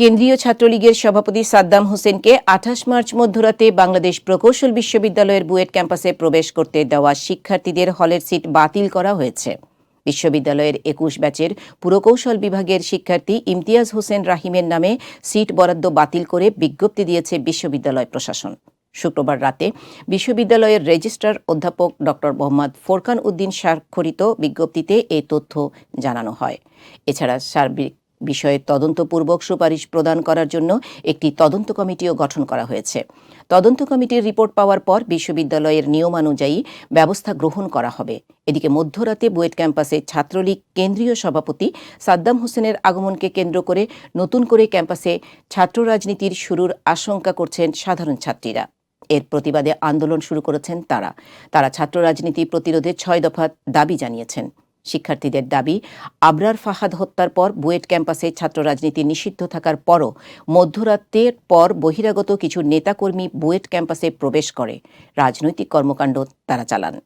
কেন্দ্রীয় ছাত্রলীগের সভাপতি সাদ্দাম হোসেনকে আঠাশ মার্চ মধ্যরাতে বাংলাদেশ প্রকৌশল বিশ্ববিদ্যালয়ের বুয়েট ক্যাম্পাসে প্রবেশ করতে দেওয়া শিক্ষার্থীদের হলের সিট বাতিল করা হয়েছে। বিশ্ববিদ্যালয়ের একুশ ব্যাচের পুরকৌশল বিভাগের শিক্ষার্থী ইমতিয়াজ হোসেন রাহিমের নামে সিট বরাদ্দ বাতিল করে বিজ্ঞপ্তি দিয়েছে বিশ্ববিদ্যালয় প্রশাসন। শুক্রবার রাতে বিশ্ববিদ্যালয়ের রেজিস্ট্রার অধ্যাপক ড. মোহাম্মদ ফোরকান উদ্দিন স্বাক্ষরিত বিজ্ঞপ্তিতে এই তথ্য জানানো হয়। এছাড়া সার্বিক বিষয়ে তদন্তপূর্বক সুপারিশ প্রদান করার জন্য একটি তদন্ত কমিটিও গঠন করা হয়েছে। তদন্ত কমিটির রিপোর্ট পাওয়ার পর বিশ্ববিদ্যালয়ের নিয়মানুযায়ী ব্যবস্থা গ্রহণ করা হবে। এদিকে মধ্যরাতে বুয়েট ক্যাম্পাসে ছাত্রলীগ কেন্দ্রীয় সভাপতি সাদ্দাম হোসেনের আগমনকে কেন্দ্র করে নতুন করে ক্যাম্পাসে ছাত্র রাজনীতির শুরুর আশঙ্কা করছেন সাধারণ ছাত্রীরা। এর প্রতিবাদে আন্দোলন শুরু করেছেন তারা। তারা ছাত্র রাজনীতি প্রতিরোধে ছয় দফা দাবি জানিয়েছেন। শিক্ষার্থীদের দাবি, আবরার ফাহাদ হত্যার পর বুয়েট ক্যাম্পাসে ছাত্র রাজনীতি নিষিদ্ধ থাকার পরও মধ্যরাতের পর বহিরাগত কিছু নেতাকর্মী বুয়েট ক্যাম্পাসে প্রবেশ করে। রাজনৈতিক কর্মকাণ্ড তারা চালান।